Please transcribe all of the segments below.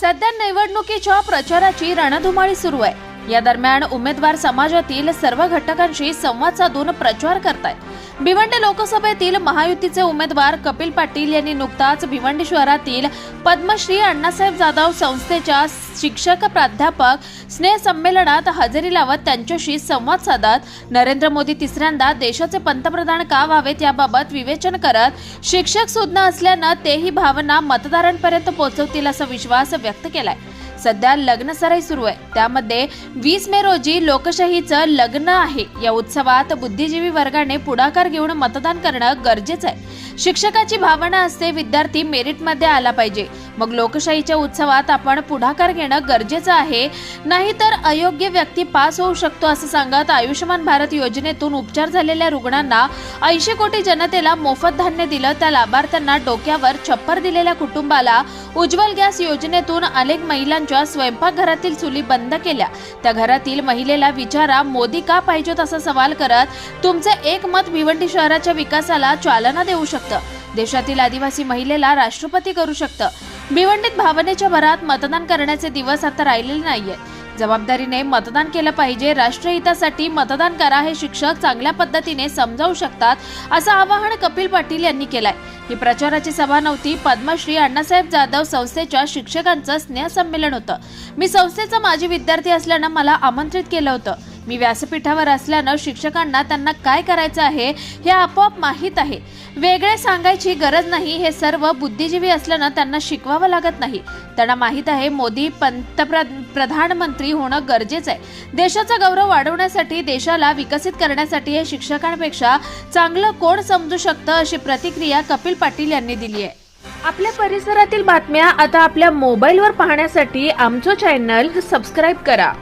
सध्या निवडणुकीच्या प्रचाराची रणधुमाळी सुरू आहे. या दरम्यान उमेदवार समाजातील सर्व घटकांशी संवाद साधून प्रचार करतायत. भिवंडी लोकसभेतील महायुतीचे उमेदवार कपिल पाटील यांनी नुकताच भिवंडी शहरातील पद्मश्री अण्णासाहेब जाधव संस्थेच्या शिक्षक प्राध्यापक स्नेह संमेलनात हजेरी लावत त्यांच्याशी संवाद साधत नरेंद्र मोदी तिसऱ्यांदा देशाचे पंतप्रधान का व्हावेत याबाबत विवेचन करत शिक्षक सुज्ञ असल्यानं तेही भावना मतदारांपर्यंत पोहोचवतील असा विश्वास व्यक्त केलाय. सध्या लग्न सराई सुरू आहे. त्यामध्ये वीस मे रोजी लोकशाहीचं लग्न आहे. या उत्सवात बुद्धिजीवी वर्गाने पुढाकार घेऊन मतदान करणं गरजेचं आहे. शिक्षकाची भावना असते विद्यार्थी मेरिटमध्ये आला पाहिजे. मग लोकशाहीच्या उत्सवात आपण पुढाकार घेणं गरजेचं आहे. नाहीतर अयोग्य व्यक्ती पास होऊ शकतो असं सांगत आयुष्यमान भारत योजनेतून उपचार झालेल्या रुग्णांना ऐंशी कोटी जनतेला मोफत धान्य दिलं. त्या लाभार्थ्यांना डोक्यावर छप्पर दिलेल्या कुटुंबाला उज्ज्वल गॅस योजनेतून अनेक महिलांच्या स्वयंपाकघरातील चुली बंद केल्या. त्या घरातील महिलेला विचारा मोदी का पाहिजेत? असा सवाल करत तुमचं एक मत भिवंडी शहराच्या विकासाला चालना देऊ शकतो. देशातील आदिवासी महिलेला राष्ट्रपती करू शकतं. भिवंडीत भावनेच्या भरात मतदान करण्याचे दिवस आता राहिलेले नाहीयेत. जबाबदारीने मतदान केलं पाहिजे राष्ट्रहितासाठी मतदान करा हे शिक्षक चांगल्या पद्धतीने समजावू शकतात असं आवाहन कपिल पाटील यांनी केलंय. ही प्रचाराची सभा नव्हती पद्मश्री अण्णासाहेब जाधव संस्थेच्या शिक्षकांचं स्नेहसंमेलन होतं. मी संस्थेचा माजी विद्यार्थी असल्यानं मला आमंत्रित केलं होतं. मी व्यासपीठावर असल्यानं शिक्षकांना त्यांना काय करायचं आहे हे आपोआप माहीत आहे. वेगळे सांगायची गरज नाही हे सर्व बुद्धिजीवी असल्यानं त्यांना शिकवावं लागत नाही. त्यांना माहीत आहे मोदी पंतप्र प्रधानमंत्री होणं गरजेचं आहे. देशाचा गौरव वाढवण्यासाठी देशाला विकसित करण्यासाठी हे शिक्षकांपेक्षा चांगलं कोण समजू शकतं अशी प्रतिक्रिया कपिल पाटील यांनी दिली आहे. आपल्या परिसरातील बातम्या आता आपल्या मोबाईलवर पाहण्यासाठी आमचं चॅनल सबस्क्राईब करा.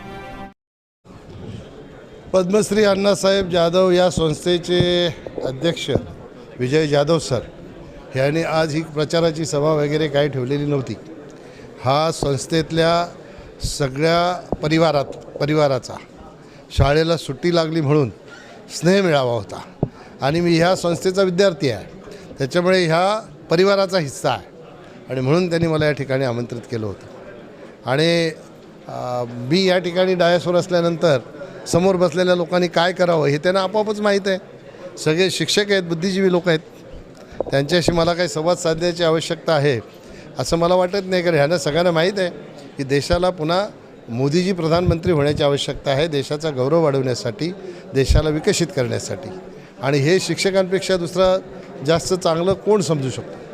पद्मश्री अण्णासाहेब जाधव या संस्थेचे अध्यक्ष विजय जाधव सर यांनी आज ही प्रचाराची सभा वगैरे काही ठेवलेली नव्हती. हा संस्थेतल्या सगळ्या परिवारात परिवाराचा शाळेला सुट्टी लागली म्हणून स्नेह मिळावा होता. आणि मी ह्या संस्थेचा विद्यार्थी आहे. त्याच्यामुळे ह्या परिवाराचा हिस्सा आहे. आणि म्हणून त्यांनी मला या ठिकाणी आमंत्रित केलं होतं. आणि मी या ठिकाणी डायसवर असल्यानंतर समोर बसलेल्या लोकांनी काय करावं हे त्यांना आपोआपच माहीत आहे. सगळे शिक्षक आहेत बुद्धिजीवी लोक आहेत. त्यांच्याशी मला काही संवाद साधण्याची आवश्यकता आहे असं मला वाटत नाही. कारण ह्यांना सगळ्यांना माहीत आहे की देशाला पुन्हा मोदीजी प्रधानमंत्री होण्याची आवश्यकता आहे देशाचा गौरव वाढवण्यासाठी देशाला विकसित करण्यासाठी. आणि हे शिक्षकांपेक्षा दुसरा जास्त चांगलं कोण समजू शकतो?